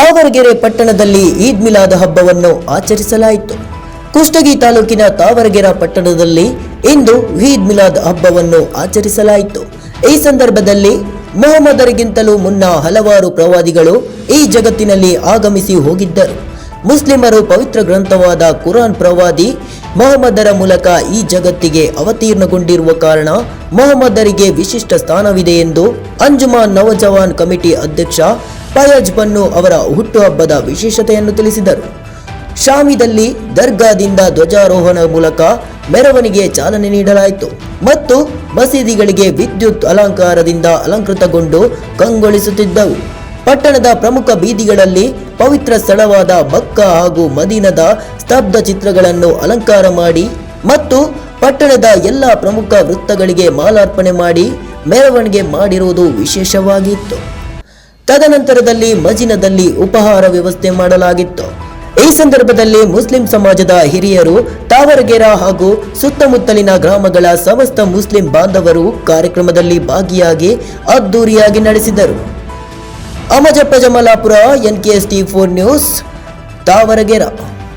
ತಾವರಗೆರೆ ಪಟ್ಟಣದಲ್ಲಿ ಈದ್ ಮಿಲಾದ್ ಹಬ್ಬವನ್ನು ಆಚರಿಸಲಾಯಿತು. ಕುಷ್ಟಗಿ ತಾಲೂಕಿನ ತಾವರಗೆರೆ ಪಟ್ಟಣದಲ್ಲಿ ಇಂದು ಈದ್ ಮಿಲಾದ್ ಹಬ್ಬವನ್ನು ಆಚರಿಸಲಾಯಿತು. ಈ ಸಂದರ್ಭದಲ್ಲಿ ಮೊಹಮ್ಮದರಿಗಿಂತಲೂ ಮುನ್ನ ಹಲವಾರು ಪ್ರವಾದಿಗಳು ಈ ಜಗತ್ತಿನಲ್ಲಿ ಆಗಮಿಸಿ ಹೋಗಿದ್ದರು. ಮುಸ್ಲಿಮರು ಪವಿತ್ರ ಗ್ರಂಥವಾದ ಕುರಾನ್ ಪ್ರವಾದಿ ಮೊಹಮ್ಮದರ ಮೂಲಕ ಈ ಜಗತ್ತಿಗೆ ಅವತೀರ್ಣಗೊಂಡಿರುವ ಕಾರಣ ಮೊಹಮ್ಮದರಿಗೆ ವಿಶಿಷ್ಟ ಸ್ಥಾನವಿದೆ ಎಂದು ಅಂಜುಮಾನ್ ನವಜವಾನ್ ಕಮಿಟಿ ಅಧ್ಯಕ್ಷ ಫಯಾಜ್ ಬನ್ನು ಅವರ ಹುಟ್ಟುಹಬ್ಬದ ವಿಶೇಷತೆಯನ್ನು ತಿಳಿಸಿದರು. ಶಾಮಿದಲ್ಲಿ ದರ್ಗಾದಿಂದ ಧ್ವಜಾರೋಹಣ ಮೂಲಕ ಮೆರವಣಿಗೆ ಚಾಲನೆ ನೀಡಲಾಯಿತು ಮತ್ತು ಮಸೀದಿಗಳಿಗೆ ವಿದ್ಯುತ್ ಅಲಂಕಾರದಿಂದ ಅಲಂಕೃತಗೊಂಡು ಕಂಗೊಳಿಸುತ್ತಿದ್ದವು. ಪಟ್ಟಣದ ಪ್ರಮುಖ ಬೀದಿಗಳಲ್ಲಿ ಪವಿತ್ರ ಸ್ಥಳವಾದ ಬಕ್ಕ ಹಾಗೂ ಮದೀನದ ಸ್ತಬ್ಧ ಚಿತ್ರಗಳನ್ನು ಅಲಂಕಾರ ಮಾಡಿ ಮತ್ತು ಪಟ್ಟಣದ ಎಲ್ಲ ಪ್ರಮುಖ ವೃತ್ತಗಳಿಗೆ ಮಾಲಾರ್ಪಣೆ ಮಾಡಿ ಮೆರವಣಿಗೆ ಮಾಡಿರುವುದು ವಿಶೇಷವಾಗಿತ್ತು. ತದನಂತರದಲ್ಲಿ ಮಜಿನದಲ್ಲಿ ಉಪಹಾರ ವ್ಯವಸ್ಥೆ ಮಾಡಲಾಗಿತ್ತು. ಈ ಸಂದರ್ಭದಲ್ಲಿ ಮುಸ್ಲಿಂ ಸಮಾಜದ ಹಿರಿಯರು ತಾವರಗೆರ ಹಾಗೂ ಸುತ್ತಮುತ್ತಲಿನ ಗ್ರಾಮಗಳ ಸಮಸ್ತ ಮುಸ್ಲಿಂ ಬಾಂಧವರು ಕಾರ್ಯಕ್ರಮದಲ್ಲಿ ಭಾಗಿಯಾಗಿ ಅದ್ದೂರಿಯಾಗಿ ನಡೆಸಿದರು. Amajappa Jamalapura N K S T four news, Tavaragera.